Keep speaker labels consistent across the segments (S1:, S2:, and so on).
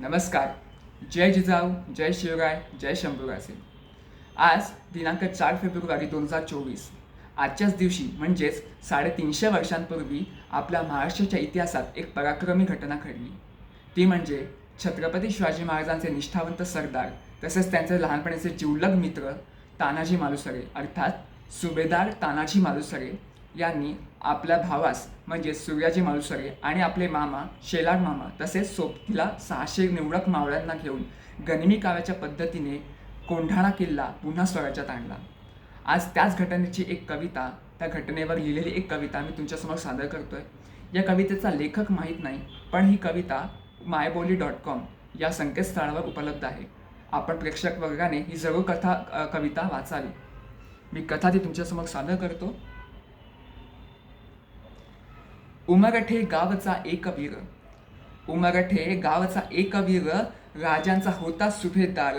S1: नमस्कार. जय जिजाऊ जय शिवराय जय शंभूराजे आज दिनांक चार फेब्रुवारी दोन हजार चोवीस. आजच्याच दिवशी म्हणजेच साडेतीनशे वर्षांपूर्वी आपल्या महाराष्ट्राच्या इतिहासात एक पराक्रमी घटना घडली. ती म्हणजे छत्रपती शिवाजी महाराजांचे निष्ठावंत सरदार तसेच त्यांचे लहानपणीचे जिवलग मित्र तानाजी मालुसरे अर्थात सुभेदार तानाजी मालुसरे यांनी आपल्या भावास म्हणजे सूर्याजी मालुसरे आणि आपले मामा शेलार मामा तसेच सोबतीला सहाशे निवडक मावळ्यांना घेऊन गनिमी काव्याच्या पद्धतीने कोंढाणा किल्ला पुन्हा स्वराज्यात आणला. आज त्याच घटनेची एक कविता त्या घटनेवर लिहिलेली एक कविता मी तुमच्यासमोर सादर करतोय. या कवितेचा लेखक माहीत नाही पण ही कविता मायबोली डॉट कॉम या संकेतस्थळावर उपलब्ध आहे. आपण प्रेक्षक वर्गाने ही जरूर कथा कविता वाचावी. मी कथा ती तुमच्यासमोर सादर करतो. उमरठे गावचा एक वीर उमरठे गावचा एक वीर राजांचा होता सुभेदार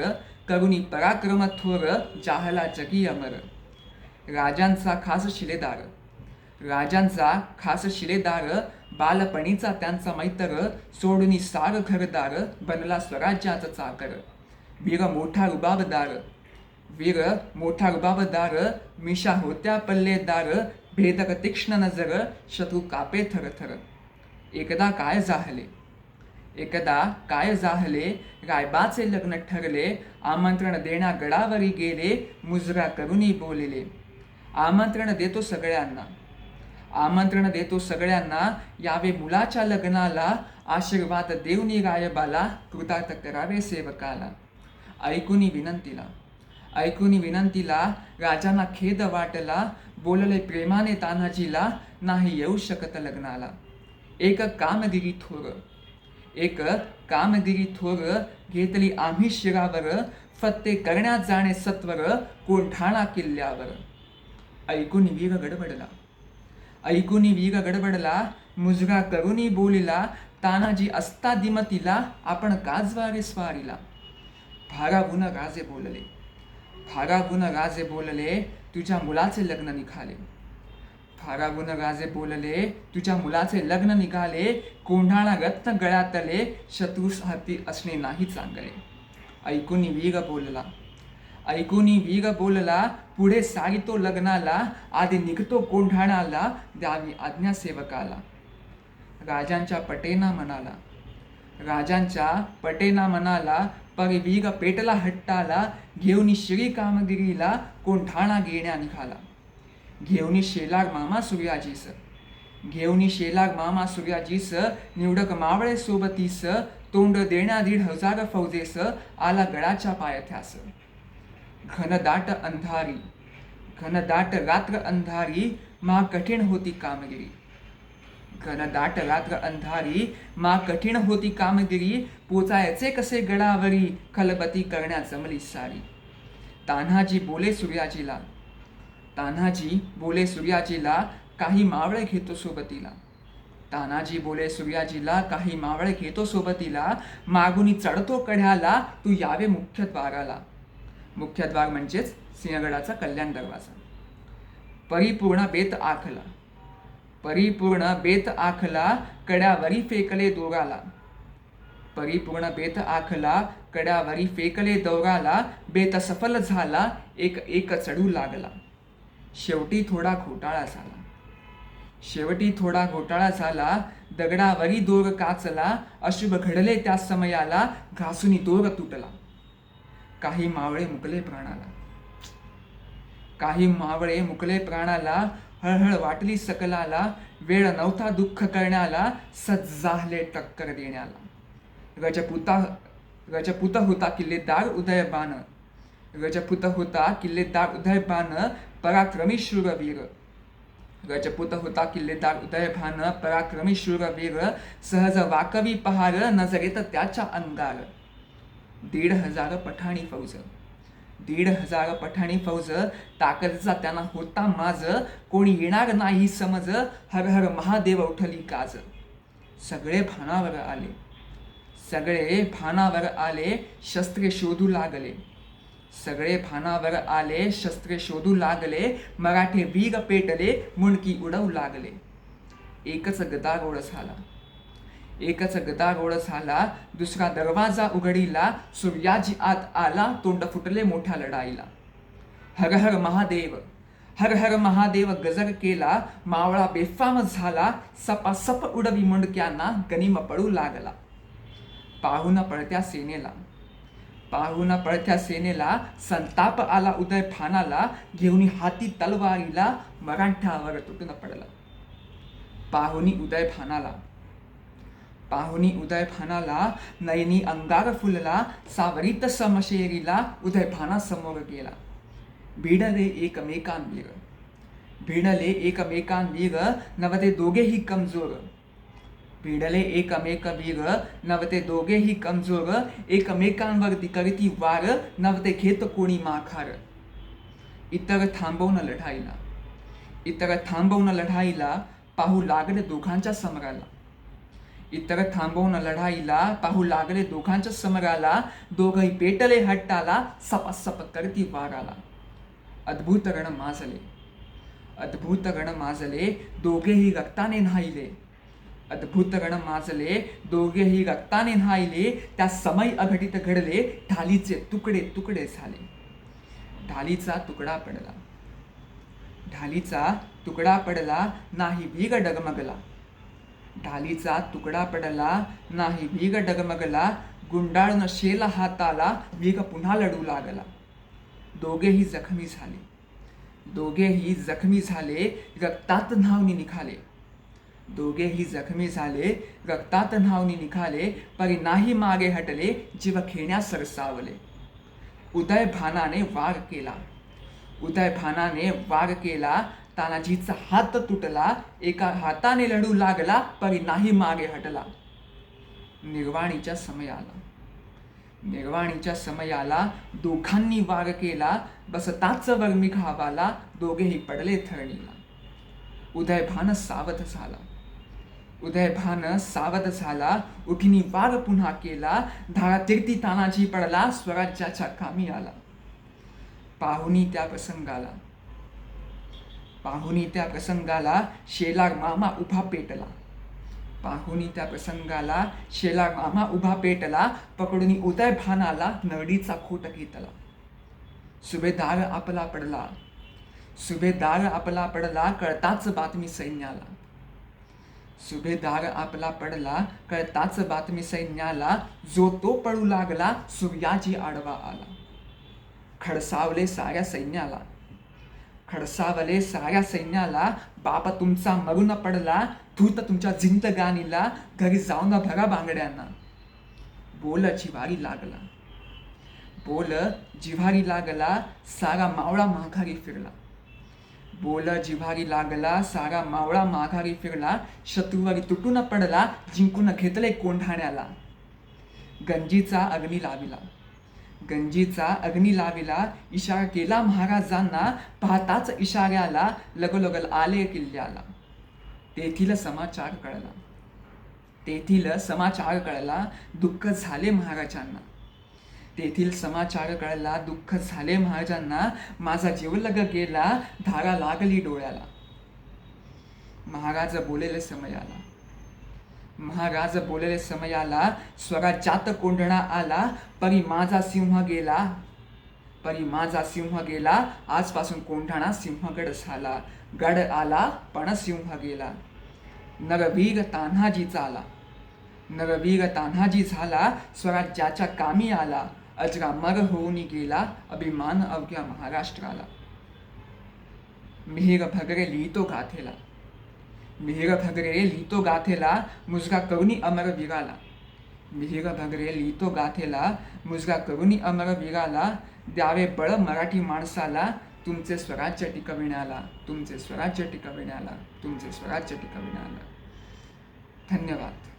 S1: करुणी पराक्रम थोर जाहला जगी अमर. राजांचा खास शिलेदार. राजांचा खास शिलेदार बालपणीचा त्यांचा मैत्र सोडूनी सार घरदार बनला स्वराज्याचा चाकर. वीर मोठा रुबाबदार. वीर मोठा रुबाबदार मिशा होत्या पल्लेदार भेदक तीक्ष्ण नजर शत्रू कापे थरथर एकदा काय जाहले? एकदा काय जाहले? रायबाचे लग्न ठरले आमंत्रण देण्या गडावरी गेले मुजरा करुनी बोलले. आमंत्रण देतो सगळ्यांना. आमंत्रण देतो सगळ्यांना यावे मुलाच्या लग्नाला आशीर्वाद देवनी रायबाला कृतार्थ करावे सेवकाला. ऐकूनी विनंतीला. ऐकून विनंतीला राजांना खेद वाटला बोलले प्रेमाने तानाजीला नाही येऊ शकत लग्नाला. एक कामगिरी थोर एक कामगिरी थोर घेतली आम्ही शिरावर फत्ते करण्यात जाणे सत्वर कोंढाणा किल्ल्यावर. ऐकून वीर गडबडला. ऐकून वीर गडबडला मुजगा करुनी बोलिला तानाजी असता दिमतीला आपण काजवारे स्वारीला. भारावून राजे बोलले फारागुन राजे बोलले तुझ्या मुलाचे लग्न निघाले फारागुन राजे बोलले तुझ्या मुलाचे लग्न निघाले कोंढाणा रत्न गळ्यातले शत्रूस हाती असणे नाही चांगले ऐकून वीर बोलला ऐकुनी वीर बोलला पुढे सारितो लग्नाला आधी निघतो कोंढाणाला द्यावी आज्ञा सेवकाला राजांच्या पटेना म्हणाला राजांच्या पटेना म्हणाला परी वीर पेटला हट्टाला घेऊनी श्री कामगिरीला कोंढाणा घेण्या निघाला घेऊनी शेलार मामा सूर्याजीस घेऊनी शेलार मामा सूर्याजीस निवडक मावळे सोबतीस तोंड देण्या दीड हजार फौजेस आला गडाच्या पायथ्यास घनदाट अंधारी घनदाट रात्र अंधारी मा कठीण होती कामगिरी घनदाट रात्र अंधारी. मा कठीण होती कामगिरी. पोचायचे कसे गडावरी. खलबती करण्या जमली सारी तान्हाजी बोले सूर्याजीला. तान्हाजी बोले सूर्याजीला काही मावळे घेतो सोबतीला. तानाजी बोले सूर्याजीला काही मावळे घेतो सोबतीला. मागुनी चढतो कढ्याला. तू यावे मुख्यद्वाराला मुख्यद्वार मुख्य द्वार म्हणजेच सिंहगडाचा कल्याण दरवाजा. परिपूर्ण बेत आखला. परिपूर्ण बेत आखला कड्यावरी फेकले दोराला परिपूर्ण बेत आखला कड्यावरी फेकले दोराला बेत सफल झाला एक एक चढू लागला. शेवटी थोडा घोटाळा झाला. शेवटी थोडा घोटाळा झाला दगडावरी दोर काचला अशुभ घडले त्या समयाला घासूनी दोर तुटला. काही मावळे मुकले प्राणाला. काही मावळे मुकले प्राणाला हळहळ वाटली सकलाला वेळ नव्हता दुःख करण्याला सज्जाहले टक्कर देण्याला. रजपुता रजपुत होता किल्लेदार उदयबान रजपुत होता किल्लेदार उदयबान पराक्रमी शूरवीर. रजपुत होता किल्लेदार उदयभान पराक्रमी शूरवीर. सहज वाकवी पहार नजरेत त्याच्या अंगार. दीड हजार पठाणी फौज. दीड हजार पठाणी फौज ताकदचा त्यांना होता माज. कोणी येणार नाही समज. हर हर महादेव उठली काज. सगळे भानावर आले. सगळे भानावर आले शस्त्रे शोधू लागले. सगळे भानावर आले शस्त्रे शोधू लागले. मराठे वीर पेटले मुणकी उडवू लागले. एकच गदारोळ झाला. एकच गदारोळ झाला. दुसरा दरवाजा उघडीला. सूर्याजी आत आला. तोंड फुटले मोठ्या लढाईला. हर हर महादेव हर हर महादेव गजर केला. मावळा बेफाम झाला. सपासप उडवी मुंडक्यांना गनिम पडू लागला. पाहून पळत्या सेनेला. पाहून पळत्या सेनेला. संताप आला उदय फानाला घेऊन हाती तलवारीला मराठ्यावर तुटून पडला. पाहुनी उदय फानाला पाहुनी उदय भानाला नयनी अंगार फुलला सावरीत समशेरीला उदय भाना समोर गेला. भिडले एकमेकांवीर भिडले एकमेकांवीर नवते दोघेही कमजोर. भिडले एकमेक वीर नवते दोघेही कमजोर. एकमेकांवरती करती वार नवते घेत कोणी माखार. इतर थांबवून लढाईला. इतर थांबवून लढाईला पाहू लागले दोघांच्या समराला. इतर थांबवून लढाईला पाहू लागले दोघांच्या समराला दोघही पेटले हट्टाला सपासप करती वाराला. अद्भुत रण माजले. अद्भुत रण माजले दोघेही रक्ताने न्हाईले अद्भुत रण माजले दोघेही रक्ताने न्हाईले त्या समय अघटित घडले ढालीचे तुकडे तुकडे झाले. ढालीचा तुकडा पडला. ढालीचा तुकडा पडला नाही भीग डगमगला. ढालीचा तुकडा पडला नाही भीग डगमगला गुंडाळून शेल हाताला भीग पुन्हा लढू लागला. दोघेही जखमी झाले. दोघेही जखमी झाले रक्तात न्हावणी निघाले. दोघेही जखमी झाले रक्तात न्हावणी निघाले परी नाही मागे हटले जीव खेण्यास सरसावले. उदय भानाने वार केला. उदय भानाने वार केला तानाजीचा हात तुटला एका हाताने लढू लागला परी नाही मागे हटला. निर्वाणीच्या समयाला. निर्वाणीच्या समयाला दोघांनी वार केला बसताच वर्मी घावाला दोघेही पडले थरणीला. उदयभान सावध झाला. उदयभान सावध झाला उठिनी वार पुन्हा केला धारा तिरती तानाजी पडला स्वराज्याच्या कामी आला. पाहुणी त्या प्रसंगाला. पाहुणी त्या प्रसंगाला शेलार मामा उभा पेटला. पाहुणी त्या प्रसंगाला शेलार मामा उभा पेटला पकडून उदय भानाला नरडीचा खोट घेतला. सुभेदार आपला पडला. सुभेदार आपला पडला कळताच बातमी सैन्याला. सुभेदार आपला पडला कळताच बातमी सैन्याला जो तो पडू लागला सूर्याजी आडवा आला. खडसावले साऱ्या सैन्याला. खडसावले साऱ्या सैन्याला बाप तुमचा मरून पडला धूत तुमच्या जिंदगानीला घरी जाऊन भरा बांगड्यांना. बोल जिवारी लागला. बोल जिव्हारी लागला सारा मावळा माघारी फिरला. बोल जिव्हारी लागला सारा मावळा माघारी फिरला शत्रुवारी तुटून पडला जिंकून घेतले कोंढाण्याला. गंजीचा अग्नी लाविला. गंजीचा अग्नी लाविला इशारा केला. महाराजांना पाहताच इशाऱ्याला लगोलगल आले किल्ल्याला. तेथील समाचार कळला. तेथील समाचार कळला दुःख झाले महाराजांना. तेथील समाचार कळला दुःख झाले महाराजांना. माझा जीवलग गेला धारा लागली डोळ्याला. महाराज बोलेले समयाला. महाराज बोलले समयाला स्वराज्यात कोंढणा आला परी माझा सिंह गेला परी माझा सिंह गेला आजपासून कोंढाणा सिंहगड झाला गड आला पण सिंह गेला. नरवीर तान्हाजीचा आला नरवीर तान्हाजी झाला स्वराज्याच्या कामी आला अजरामर होऊन गेला अभिमान अवघ्या महाराष्ट्राला. मिहीर भगरे लिहितो गाथेला. मिहीर भगरे लिहितो गाथेला मुजगा करुणी अमर विराला मिहीर भगरे लिहितो गाथेला मुजगा करुणी अमर विराला द्यावे बळ मराठी माणसाला तुमचे स्वराज्य टिकविण्याला तुमचे स्वराज्य टिकविण्याला तुमचे स्वराज्य टिकविण्याला धन्यवाद